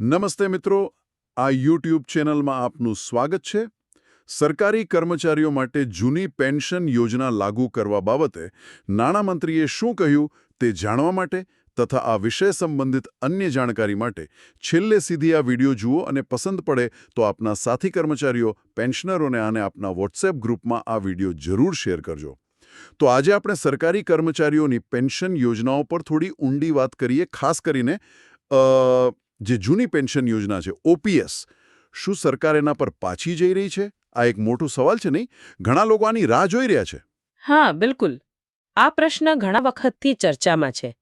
નમસ્તે મિત્રો, આ યુટ્યુબ ચેનલમાં આપનું સ્વાગત છે. સરકારી કર્મચારીઓ માટે જૂની પેન્શન યોજના લાગુ કરવા બાબતે નાણામંત્રીએ શું કહ્યું તે જાણવા માટે તથા આ વિષય સંબંધિત અન્ય જાણકારી માટે છેલ્લે સીધી આ વીડિયો જુઓ અને પસંદ પડે તો આપના સાથી કર્મચારીઓ, પેન્શનરોને આને આપના વોટ્સએપ ગ્રુપમાં આ વીડિયો જરૂર શેર કરજો. તો આજે આપણે સરકારી કર્મચારીઓની પેન્શન યોજનાઓ પર થોડી ઊંડી વાત કરીએ, ખાસ કરીને જે જૂની પેન્શન યોજના છે, ઓપીએસ, શું સરકાર એના પર પાછી જઈ રહી છે? આ એક મોટો સવાલ છે નહીં? ઘણા લોકો આની રાહ જોઈ રહ્યા છે. હા, બિલકુલ. આ પ્રશ્ન ઘણા વખતથી ચર્ચામાં છે.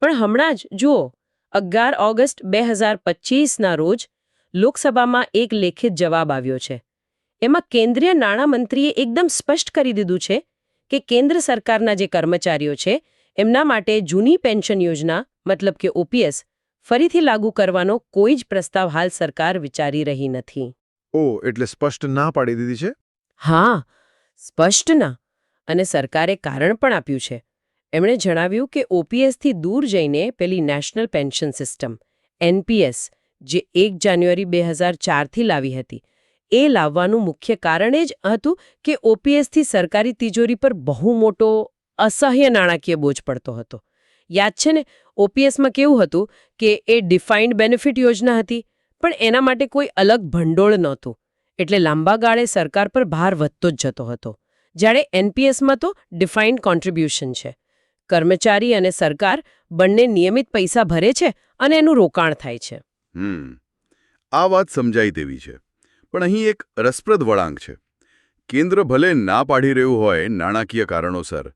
પણ હમણાં જ, જુઓ, અગિયાર ઓગસ્ટ બે હજાર પચીસના રોજ લોકસભામાં એક લેખિત જવાબ આવ્યો છે. એમાં કેન્દ્રીય નાણામંત્રીએ એકદમ સ્પષ્ટ કરી દીધું છે કે કેન્દ્ર સરકારના જે કર્મચારીઓ છે, એમના માટે જૂની પેન્શન યોજના, મતલબ કે ઓપીએસ ફરીથી લાગુ કરવાનો કોઈ જ પ્રસ્તાવ હાલ સરકાર વિચારી રહી નથી. ઓ એટલે સ્પષ્ટ ના પાડી દીધી છે? હા સ્પષ્ટ ના અને સરકારે કારણ પણ આપ્યું છે. એમણે જણાવ્યું કે ઓપીએસથી દૂર જઈને પેલી નેશનલ પેન્શન સિસ્ટમ એનપીએસ જે એક જાન્યુઆરી બે હજાર ચારથી લાવી હતી એ લાવવાનું મુખ્ય કારણ એ જ હતું કે ઓપીએસથી સરકારી તિજોરી પર બહુ મોટો અસહ્ય નાણાકીય બોજ પડતો હતો. યાદ છે ને ઓપીએસમાં કેવું હતું કે એ ડિફાઇન્ડ બેનિફિટ યોજના હતી, પણ એના માટે કોઈ અલગ ભંડોળ નહોતું. એટલે લાંબા ગાળે સરકાર પર ભાર વધતો જ જતો હતો. જ્યારે એનપીએસમાં તો ડિફાઇન્ડ કોન્ટ્રીબ્યુશન છે. કર્મચારી અને સરકાર બંને નિયમિત પૈસા ભરે છે અને એનું રોકાણ થાય છે. આ વાત સમજાઈ તેવી છે. પણ અહીં એક રસપ્રદ વળાંક છે. કેન્દ્ર ભલે ના પાડી રહ્યું હોય નાણાકીય કારણોસર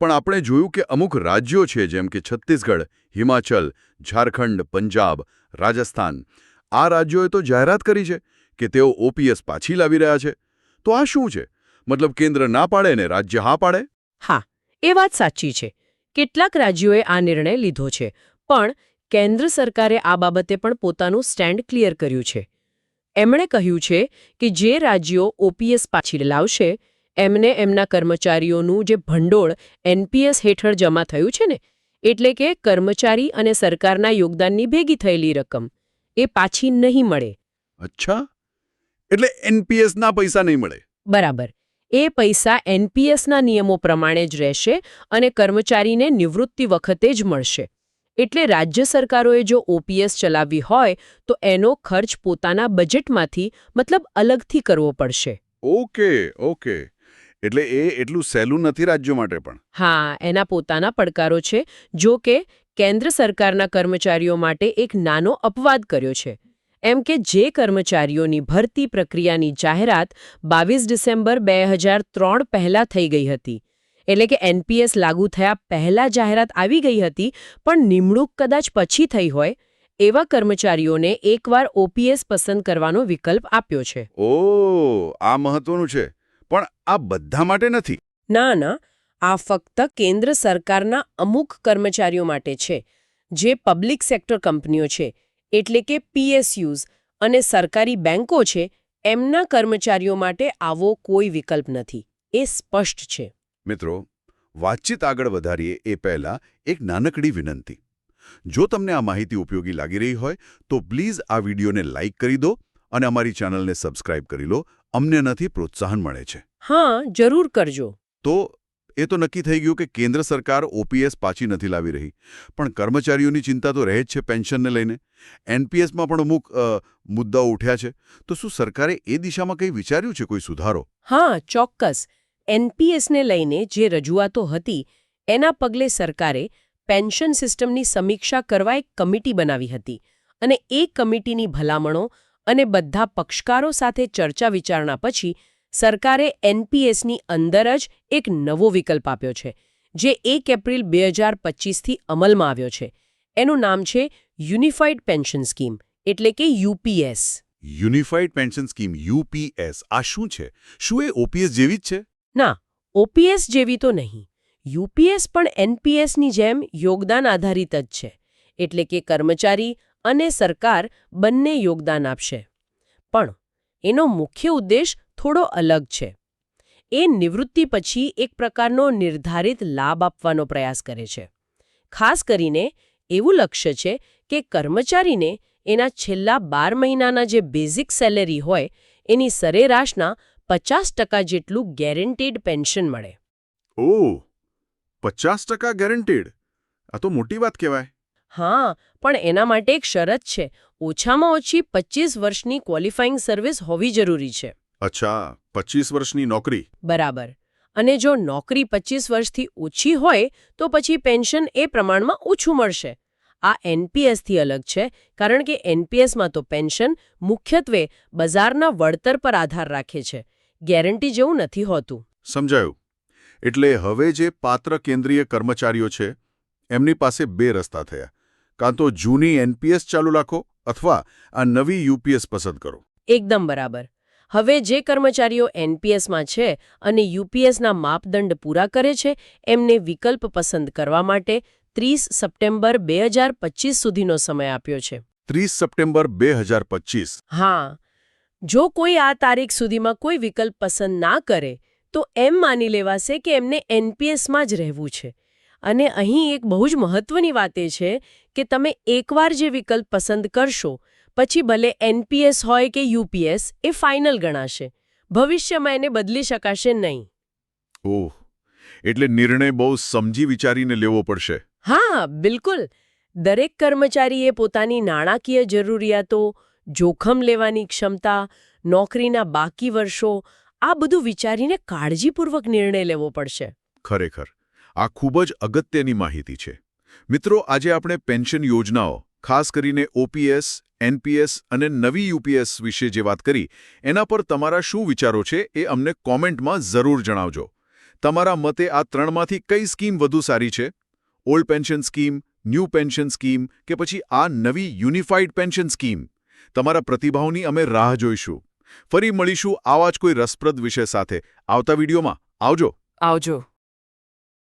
પણ આપણે જોયું કે અમુક રાજ્યો છે, જેમ કે છત્તીસગઢ, હિમાચલ, ઝારખંડ, પંજાબ, રાજસ્થાન, આ રાજ્યોએ તો જાહેરાત કરી છે કે તેઓ ઓપીએસ પાછી લાવી રહ્યા છે. તો આ શું છે? મતલબ કેન્દ્ર ના પાડે ને રાજ્ય હા પાડે? હા, એ વાત સાચી છે. કેટલાક રાજ્યોએ આ નિર્ણય લીધો છે, પણ કેન્દ્ર સરકારે આ બાબતે પણ પોતાનું સ્ટેન્ડ ક્લિયર કર્યું છે. એમણે કહ્યું છે કે જે રાજ્યો ઓપીએસ પાછી લાવશે એમને એમના કર્મચારીઓનું જે ભંડોળ એનપીએસ હેઠળ જમા થયું છે ને એટલે કે કર્મચારી અને સરકારના યોગદાનની ભેગી થયેલી રકમ એ પાછી નહીં મળે. અચ્છા. એટલે એનપીએસના પૈસા નહીં મળે? બરાબર. એ પૈસા એનપીએસના નિયમો પ્રમાણે જ રહેશે અને કર્મચારીને નિવૃત્તિ વખતે જ મળશે. એટલે રાજ્ય સરકારોએ જો ઓપીએસ ચલાવવી હોય તો એનો ખર્ચ પોતાના બજેટમાંથી મતલબ અલગથી કરવો પડશે. Okay okay. એટલે એ એટલું સહેલું નથી રાજ્યો માટે પણ. હા એના પોતાના પડકારો છે જો કે કેન્દ્ર સરકારના કર્મચારીઓ માટે એક નાનો અપવાદ કર્યો છે. એમ કે જે કર્મચારીઓની ભરતી પ્રક્રિયાની જાહેરાત બાવીસ ડિસેમ્બર બે હજાર ત્રણ પહેલાં થઈ ગઈ હતી. એટલે કે એનપીએસ લાગુ થયા પહેલાં જાહેરાત આવી ગઈ હતી પણ નિમણૂક કદાચ પછી થઈ હોય એવા કર્મચારીઓને એકવાર ઓપીએસ પસંદ કરવાનો વિકલ્પ આપ્યો છે. ઓ આ મહત્વનું છે. પણ આ બધા માટે નથી. ના ના આ ફક્ત કેન્દ્ર સરકારના અમુક કર્મચારીઓ માટે છે જે પબ્લિક સેક્ટર કંપનીઓ છે એટલે કે પીએસયુઝ અને સરકારી બેંકો છે એમના કર્મચારીઓ માટે આવો કોઈ વિકલ્પ નથી. એ સ્પષ્ટ છે. મિત્રો વાતચીત આગળ વધારીએ એ પહેલા એક નાનકડી વિનંતી. જો તમને આ માહિતી ઉપયોગી લાગી રહી હોય તો પ્લીઝ આ વિડીયોને લાઇક કરી દો અને અમારી ચેનલને સબસ્ક્રાઇબ કરી લો. અમને નથી પ્રોત્સાહન મળે છે. હા જરૂર કરજો. તો એ તો નક્કી થઈ ગયું કે કેન્દ્ર સરકાર ઓપીએસ પાછી નથી લાવી રહી. પણ કર્મચારીઓની ચિંતા તો રહે જ છે પેન્શનને લઈને. એનપીએસમાં પણ અમુક મુદ્દાઓ ઉઠ્યા છે. તો શું સરકારે એ દિશામાં કંઈ વિચાર્યું છે કોઈ સુધારો? હા ચોક્કસ. એનપીએસને લઈને જે રજૂઆતો હતી એના પગલે સરકારે પેન્શન સિસ્ટમની સમીક્ષા કરવા એક કમિટી બનાવી હતી. અને એ કમિટીની ભલામણો અને બધા પક્ષકારો સાથે ચર્ચા વિચારણા પછી સરકારે એનપીએસની અંદર જ એક નવો વિકલ્પ આપ્યો છે જે એક એપ્રિલ બે હજાર પચીસથી અમલમાં આવ્યો છે. એનું નામ છે યુનિફાઇડ પેન્શન સ્કીમ એટલે કે UPS. Unified pension scheme UPS આ શું છે? શું એ ઓપીએસ જેવી જ છે? ના ઓપીએસ જેવી તો નહીં. યુપીએસ પણ એનપીએસની જેમ યોગદાન આધારિત જ છે એટલે કે કર્મચારી અને સરકાર બંને યોગદાન આપશે. પણ એનો મુખ્ય ઉદ્દેશ થોડો અલગ છે. એ નિવૃત્તિ પછી એક પ્રકારનો નિર્ધારિત લાભ આપવાનો પ્રયાસ કરે છે. ખાસ કરીને એવું લક્ષ્ય છે કે કર્મચારીને એના છેલ્લા બાર મહિનાના જે બેઝિક સેલેરી હોય, એની સરેરાશના પચાસ ટકા જેટલું ગેરંટીડ પેન્શન મળે. ઓહ, પચાસ ટકા ગેરંટીડ? આ તો મોટી વાત કહેવાય. હા પણ એના માટે એક શરત છે. ઓછામાં ઓછી પચીસ વર્ષની ક્વોલિફાઈંગ સર્વિસ હોવી જરૂરી છે. અચ્છા પચીસ વર્ષની નોકરી. બરાબર. અને જો નોકરી પચીસ વર્ષથી ઓછી હોય તો પછી પેન્શન એ પ્રમાણમાં ઓછું મળશે. આ એનપીએસથી અલગ છે કારણ કે એનપીએસમાં તો પેન્શન મુખ્યત્વે બજારના વળતર પર આધાર રાખે છે. ગેરંટી જેવું નથી હોતું. સમજાયું. એટલે હવે જે પાત્ર કેન્દ્રીય કર્મચારીઓ છે એમની પાસે બે રસ્તા થયા. કાં તો જૂની એનપીએસ ચાલુ રાખો અથવા આ નવી યુપીએસ પસંદ કરો. એકદમ બરાબર. હવે જે કર્મચારીઓ એનપીએસમાં છે અને યુપીએસના માપદંડ પૂરા કરે છે એમને વિકલ્પ પસંદ કરવા માટે ત્રીસ સપ્ટેમ્બર બે સુધીનો સમય આપ્યો છે. ત્રીસ સપ્ટેમ્બર બે હજાર પચીસ. હા. જો કોઈ આ તારીખ સુધીમાં કોઈ વિકલ્પ પસંદ ના કરે તો એમ માની લેવાશે કે એમને એનપીએસમાં જ રહેવું છે. અને અહીં એક બહુ જ મહત્વની વાત એ છે કે તમે એકવાર જે વિકલ્પ પસંદ કરશો પછી ભલે એનપીએસ હોય કે યુપીએસ એ ફાઇનલ ગણાશે. ભવિષ્યમાં એને બદલી શકાશે નહીં. ઓહ એટલે નિર્ણય બહુ સમજી વિચારીને લેવો પડશે. હા બિલકુલ. દરેક કર્મચારીએ પોતાની નાણાકીય જરૂરિયાતો જોખમ લેવાની ક્ષમતા નોકરીના બાકી વર્ષો આ બધું વિચારીને કાળજીપૂર્વક નિર્ણય લેવો પડશે. ખરેખર. આ ખૂબ જ અગત્યની માહિતી છે. મિત્રો, આજે આપણે પેન્શન યોજનાઓ, ખાસ કરીને ઓપીએસ, એનપીએસ અને નવી યુપીએસ વિશે જે વાત કરી, એના પર તમારા શું વિચારો છે એ અમને કોમેન્ટમાં જરૂર જણાવજો. તમારા મતે આ ત્રણમાંથી કઈ સ્કીમ વધુ સારી છે? Old pension scheme, new pension scheme કે પછી આ નવી યુનિફાઈડ પેન્શન સ્કીમ? તમારા પ્રતિભાવની અમે રાહ જોઈશું. ફરી મળીશું આવા જ કોઈ રસપ્રદ વિષય સાથે. આવતા વિડીયોમાં આવજો. આવજો.